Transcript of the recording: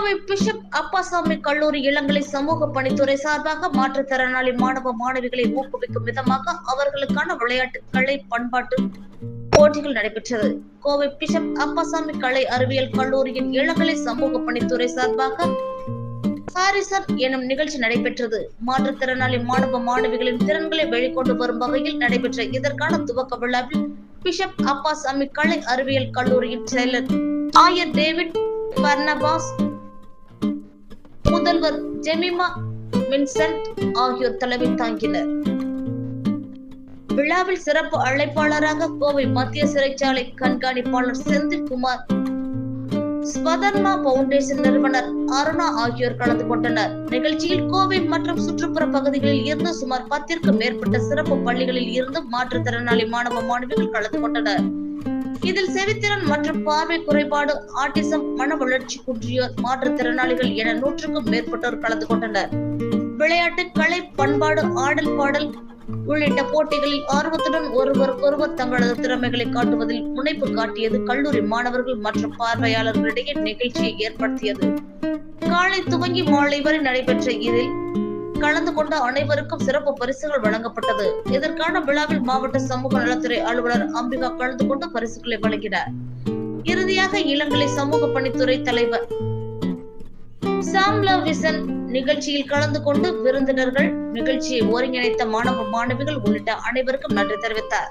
Kovai bishop Appasamy கல்லூரி இளங்கலை சமூக பணித்துறை சார்பாக மாற்றுத்திறனாளி மாணவ மாணவிகளை ஊக்குவிக்கும் விதமாக அவர்களுக்கான விளையாட்டு கலை பண்பாட்டு போட்டிகள் நடைபெற்றது. கோவை பிஷப் அப்பாசாமி கலை அறிவியல் கல்லூரியின் இளங்கலை சமூக பணித்துறை சார்பாக ஹாரிசர் எனும் நிகழ்ச்சி நடைபெற்றது. மாற்றுத்திறனாளி மாணவ மாணவிகளின் திறன்களை வெளிக்கொண்டு வரும் வகையில் நடைபெற்ற இதற்கான துவக்க விழாவில் பிஷப் அப்பாசாமி கலை அறிவியல் கல்லூரியின் செயலர் ஆயர் டேவிட் பர்னபாஸ் முதல்வர் ஜெமிமா வின்சென்ட் ஆகியோர் தலைமை தாங்கினர். விழாவில் சிறப்பு அழைப்பாளராக கோவை மத்திய சிறைச்சாலை கண்காணிப்பாளர் செந்தில்குமார் ஸ்வதர்மா பவுண்டேஷன் நிறுவனர் அருணா ஆகியோர் கலந்து கொண்டனர். நிகழ்ச்சியில் கோவை மற்றும் சுற்றுப்புற பகுதிகளில் இருந்து சுமார் பத்திற்கும் மேற்பட்ட சிறப்பு பள்ளிகளில் இருந்து மாற்றுத்திறனாளி மாணவ மாணவிகள் கலந்து கொண்டனர். இதில் செவித்திறன் மற்றும் பார்வை குறைபாடு ஆட்டிசம் மன வளர்ச்சி குன்றியோர் மாற்றுத்திறனாளிகள் என நூற்றுக்கும் மேற்பட்டோர் கலந்து கொண்டனர். விளையாட்டு கலை பண்பாடு ஆடல் பாடல் உள்ளிட்ட போட்டிகளில் ஆர்வத்துடன் ஒருவர் ஒருவர் தங்களது திறமைகளை காட்டுவதில் முனைப்பு காட்டியது கல்லூரி மாணவர்கள் மற்றும் பார்வையாளர்களிடையே நிகழ்ச்சியை ஏற்படுத்தியது. காலை துவங்கி மாலை வரை நடைபெற்ற இதில் கலந்து கொண்ட அனைவருக்கும் சிறப்பு பரிசுகள் வழங்கப்பட்டது. இதற்கான விழாவில் மாவட்ட சமூக நலத்துறை அலுவலர் அம்பிகா கலந்து கொண்டு பரிசுகளை வழங்கினார். இறுதியாக இளங்கலை சமூக பணித்துறை தலைவர் சாம்லா விசன் நிகழ்ச்சியில் கலந்து கொண்டு விருந்தினர்கள் நிகழ்ச்சியை ஒருங்கிணைத்த மாணவ மாணவிகள் உள்ளிட்ட அனைவருக்கும் நன்றி தெரிவித்தார்.